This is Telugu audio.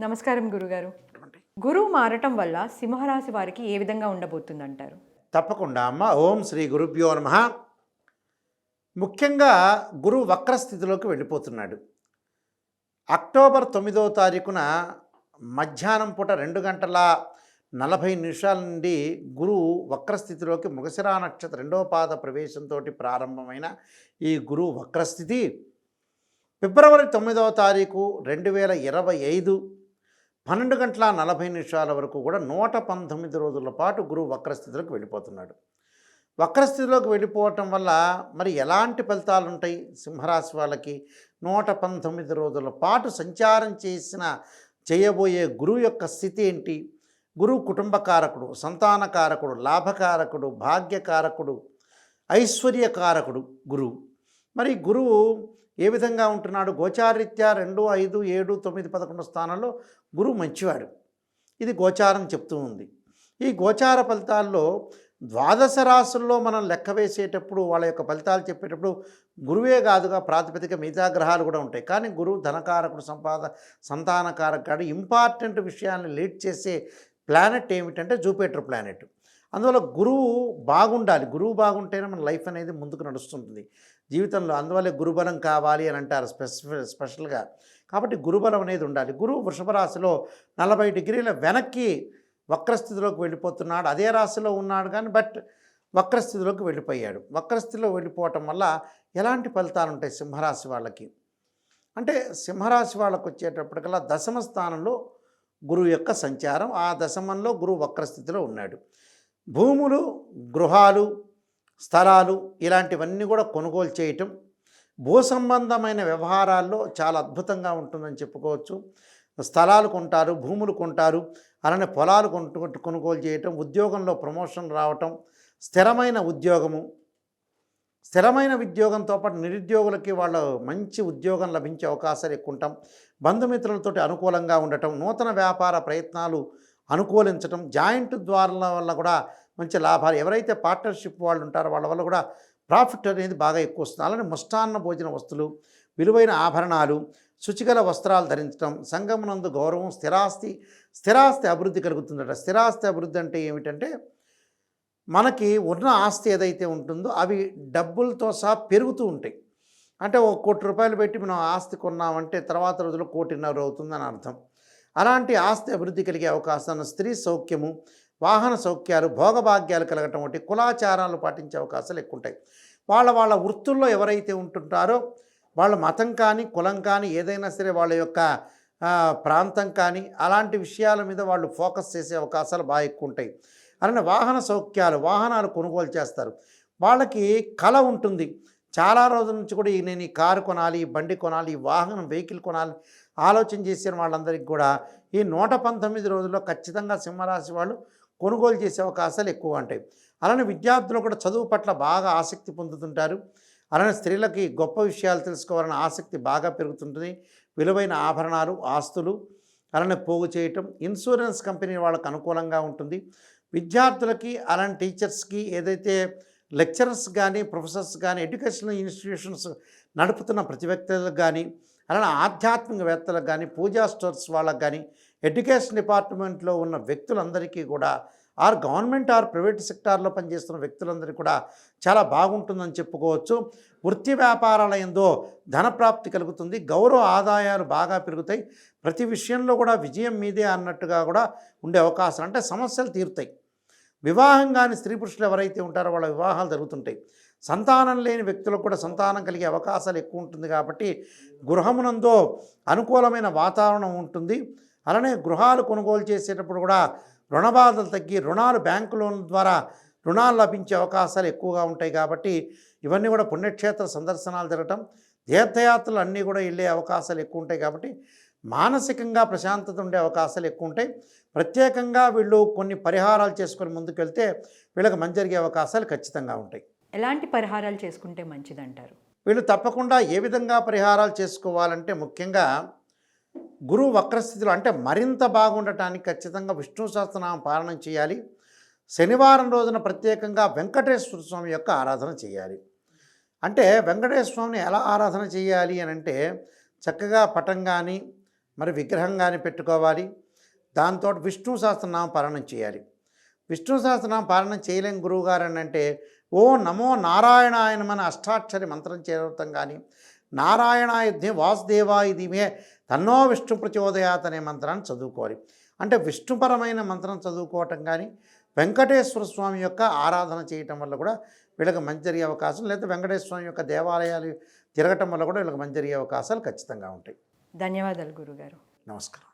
నమస్కారం గురుగారు. గురువు మారటం వల్ల సింహరాశి వారికి ఏ విధంగా ఉండబోతుందంటారు? తప్పకుండా అమ్మ. ఓం శ్రీ గురుభ్యో నమ. ముఖ్యంగా గురువు వక్రస్థితిలోకి వెళ్ళిపోతున్నాడు. అక్టోబర్ తొమ్మిదవ తారీఖున మధ్యాహ్నం పూట రెండు గంటల నలభై నిమిషాల నుండి గురువు వక్రస్థితిలోకి మృగశిరా నక్షత్ర రెండవ పాద ప్రవేశంతో ప్రారంభమైన ఈ గురువు వక్రస్థితి. ఫిబ్రవరి తొమ్మిదవ తారీఖు రెండు వేల ఇరవై ఐదు పన్నెండు గంటల నలభై నిమిషాల వరకు కూడా నూట పంతొమ్మిది రోజుల పాటు గురువు వక్రస్థితిలోకి వెళ్ళిపోతున్నాడు. వక్రస్థితిలోకి వెళ్ళిపోవటం వల్ల మరి ఎలాంటి ఫలితాలు ఉంటాయి? సింహరాశి వాళ్ళకి నూట పంతొమ్మిది రోజుల పాటు సంచారం చేసిన చేయబోయే గురువు యొక్క స్థితి ఏంటి? గురువు కుటుంబకారకుడు సంతానకారకుడు లాభకారకుడు భాగ్యకారకుడు ఐశ్వర్యకారకుడు గురువు. మరి గురువు ఏ విధంగా ఉంటున్నాడు? గోచారీత్యా రెండు ఐదు ఏడు తొమ్మిది పదకొండు స్థానంలో గురువు మంచివాడు. ఇది గోచారం చెప్తూ ఉంది. ఈ గోచార ఫలితాల్లో ద్వాదశ రాసుల్లో మనం లెక్క వేసేటప్పుడు వాళ్ళ యొక్క ఫలితాలు చెప్పేటప్పుడు గురువే కాదుగా ప్రాతిపదిక మిగతా గ్రహాలు కూడా ఉంటాయి. కానీ గురువు ధనకారకుడు సంపాద సంతానకారకుడు ఇంపార్టెంట్ విషయాన్ని లీడ్ చేసే ప్లానెట్ ఏమిటంటే జూపిటర్ ప్లానెట్. అందువల్ల గురువు బాగుండాలి. గురువు బాగుంటేనే మన లైఫ్ అనేది ముందుకు నడుస్తుంటుంది. జీవితంలో అందువల్లే గురుబలం కావాలి అని అంటారు స్పెసిఫి స్పెషల్గా. కాబట్టి గురుబలం అనేది ఉండాలి. గురువు వృషభ రాశిలో నలభై డిగ్రీల వెనక్కి వక్రస్థితిలోకి వెళ్ళిపోతున్నాడు. అదే రాశిలో ఉన్నాడు కానీ బట్ వక్రస్థితిలోకి వెళ్ళిపోయాడు. వక్రస్థితిలో వెళ్ళిపోవటం వల్ల ఎలాంటి ఫలితాలు ఉంటాయి సింహరాశి వాళ్ళకి? అంటే సింహరాశి వాళ్ళకు వచ్చేటప్పటికల్లా దశమ స్థానంలో గురువు యొక్క సంచారం ఆ దశమంలో గురువు వక్రస్థితిలో ఉన్నాడు. భూములు గృహాలు స్థలాలు ఇలాంటివన్నీ కూడా కొనుగోలు చేయటం భూ సంబంధమైన వ్యవహారాల్లో చాలా అద్భుతంగా ఉంటుందని చెప్పుకోవచ్చు. స్థలాలు కొంటారు భూములు కొంటారు అలానే పొలాలు కొంటు కొనుగోలు చేయటం ఉద్యోగంలో ప్రమోషన్ రావటం స్థిరమైన ఉద్యోగము. స్థిరమైన ఉద్యోగంతో పాటు నిరుద్యోగులకి వాళ్ళ మంచి ఉద్యోగం లభించే అవకాశాలు ఎక్కువ ఉంటాం బంధుమిత్రులతోటి అనుకూలంగా ఉండటం నూతన వ్యాపార ప్రయత్నాలు అనుకూలించటం జాయింట్ ద్వారాల వల్ల కూడా మంచి లాభాలు ఎవరైతే పార్ట్నర్షిప్ వాళ్ళు ఉంటారో వాళ్ళ వల్ల కూడా ప్రాఫిట్ అనేది బాగా ఎక్కువ వస్తుంది. అలానే ముష్టాన్న భోజన వస్తువులు విలువైన ఆభరణాలు శుచిగల వస్త్రాలు ధరించడం సంగమనందు గౌరవం స్థిరాస్తి స్థిరాస్తి అభివృద్ధి కలుగుతుందట. స్థిరాస్తి అభివృద్ధి అంటే ఏమిటంటే మనకి ఉన్న ఆస్తి ఏదైతే ఉంటుందో అవి డబ్బులతో సహా పెరుగుతూ ఉంటాయి. అంటే ఒక కోటి రూపాయలు పెట్టి మనం ఆస్తి కొన్నామంటే తర్వాత రోజుల్లో కోటిన్నర అవుతుందని అర్థం. అలాంటి ఆస్తి అభివృద్ధి కలిగే అవకాశాన్ని స్త్రీ సౌఖ్యము వాహన సౌఖ్యాలు భోగభాగ్యాలు కలగటం వంటి కులాచారాలు పాటించే అవకాశాలు ఎక్కువ ఉంటాయి వాళ్ళ వాళ్ళ వృత్తుల్లో ఎవరైతే ఉంటుంటారో వాళ్ళ మతం కానీ కులం కానీ ఏదైనా సరే వాళ్ళ యొక్క ప్రాంతం కానీ అలాంటి విషయాల మీద వాళ్ళు ఫోకస్ చేసే అవకాశాలు బాగా ఎక్కువ ఉంటాయి అలానే వాహన సౌఖ్యాలు వాహనాలు కొనుగోలు చేస్తారు. వాళ్ళకి కళ ఉంటుంది. చాలా రోజుల నుంచి కూడా నేను ఈ కారు కొనాలి ఈ బండి కొనాలి ఈ వాహనం వెహికల్ కొనాలి ఆలోచన చేసిన వాళ్ళందరికీ కూడా ఈ నూట పంతొమ్మిది రోజుల్లో ఖచ్చితంగా సింహరాశి వాళ్ళు కొనుగోలు చేసే అవకాశాలు ఎక్కువ ఉంటాయి. అలానే విద్యార్థులు కూడా చదువు పట్ల బాగా ఆసక్తి పొందుతుంటారు. అలానే స్త్రీలకి గొప్ప విషయాలు తెలుసుకోవాలనే ఆసక్తి బాగా పెరుగుతుంటుంది. విలువైన ఆభరణాలు ఆస్తులు అలానే పోగు చేయటం ఇన్సూరెన్స్ కంపెనీ వాళ్ళకు అనుకూలంగా ఉంటుంది. విద్యార్థులకి అలాంటి టీచర్స్కి ఏదైతే లెక్చరర్స్ కానీ ప్రొఫెసర్స్ కానీ ఎడ్యుకేషనల్ ఇన్స్టిట్యూషన్స్ నడుపుతున్న ప్రతి వ్యక్తులకు కానీ అలానే ఆధ్యాత్మికవేత్తలకు కానీ పూజా స్టోర్స్ వాళ్ళకి కానీ ఎడ్యుకేషన్ డిపార్ట్మెంట్లో ఉన్న వ్యక్తులందరికీ కూడా ఆర్ గవర్నమెంట్ ఆర్ ప్రైవేట్ సెక్టార్లో పనిచేస్తున్న వ్యక్తులందరికీ కూడా చాలా బాగుంటుందని చెప్పుకోవచ్చు. వృత్తి వ్యాపారాల ఎందో ధనప్రాప్తి కలుగుతుంది. గౌరవ ఆదాయాలు బాగా పెరుగుతాయి. ప్రతి విషయంలో కూడా విజయం మీదే అన్నట్టుగా కూడా ఉండే అవకాశం అంటే సమస్యలు తీరుతాయి. వివాహం కాని స్త్రీ పురుషులు ఎవరైతే ఉంటారో వాళ్ళ వివాహాలు జరుగుతుంటాయి. సంతానం లేని వ్యక్తులకు కూడా సంతానం కలిగే అవకాశాలు ఎక్కువ ఉంటుంది కాబట్టి గృహమునందో అనుకూలమైన వాతావరణం ఉంటుంది. అలానే గృహాలు కొనుగోలు చేసేటప్పుడు కూడా రుణ బాధలు తగ్గి రుణాలు బ్యాంకు లోన్ల ద్వారా రుణాలు లభించే అవకాశాలు ఎక్కువగా ఉంటాయి కాబట్టి ఇవన్నీ కూడా పుణ్యక్షేత్ర సందర్శనాలు జరగటం తీర్థయాత్రలు అన్నీ కూడా వెళ్ళే అవకాశాలు ఎక్కువ ఉంటాయి కాబట్టి మానసికంగా ప్రశాంతత ఉండే అవకాశాలు ఎక్కువ ఉంటాయి. ప్రత్యేకంగా వీళ్ళు కొన్ని పరిహారాలు చేసుకొని ముందుకెళ్తే వీళ్ళకి మంచి జరిగే అవకాశాలు ఖచ్చితంగా ఉంటాయి. ఎలాంటి పరిహారాలు చేసుకుంటే మంచిదంటారు? వీళ్ళు తప్పకుండా ఏ విధంగా పరిహారాలు చేసుకోవాలంటే ముఖ్యంగా గురువు వక్రస్థితిలో అంటే మరింత బాగుండటానికి ఖచ్చితంగా విష్ణు సహస్రనామ పాలన చేయాలి. శనివారం రోజున ప్రత్యేకంగా వెంకటేశ్వర స్వామి యొక్క ఆరాధన చేయాలి. అంటే వెంకటేశ్వర స్వామిని ఎలా ఆరాధన చేయాలి అని అంటే చక్కగా పటం కానీ మరి విగ్రహం కానీ పెట్టుకోవాలి. దాంతో విష్ణు సహస్రనామ పాలన చేయాలి. విష్ణు సహస్రనామ పాలన చేయలేని గురువుగారు అంటే ఓ నమో నారాయణాయన మన అష్టాక్షరి మంత్రం చేరవటం కానీ నారాయణాయుధ్యం దిమే తన్నో విష్ణు ప్రచోదయాత్ అనే మంత్రాన్ని చదువుకోవాలి. అంటే విష్ణుపరమైన మంత్రం చదువుకోవటం కానీ వెంకటేశ్వర స్వామి యొక్క ఆరాధన చేయటం వల్ల కూడా వీళ్ళకి మంచి జరిగే అవకాశం లేదా వెంకటేశ్వర స్వామి యొక్క దేవాలయాలు తిరగటం వల్ల కూడా వీళ్ళకి మంచి జరిగే అవకాశాలు ఖచ్చితంగా ఉంటాయి. ధన్యవాదాలు గురుగారు. నమస్కారం.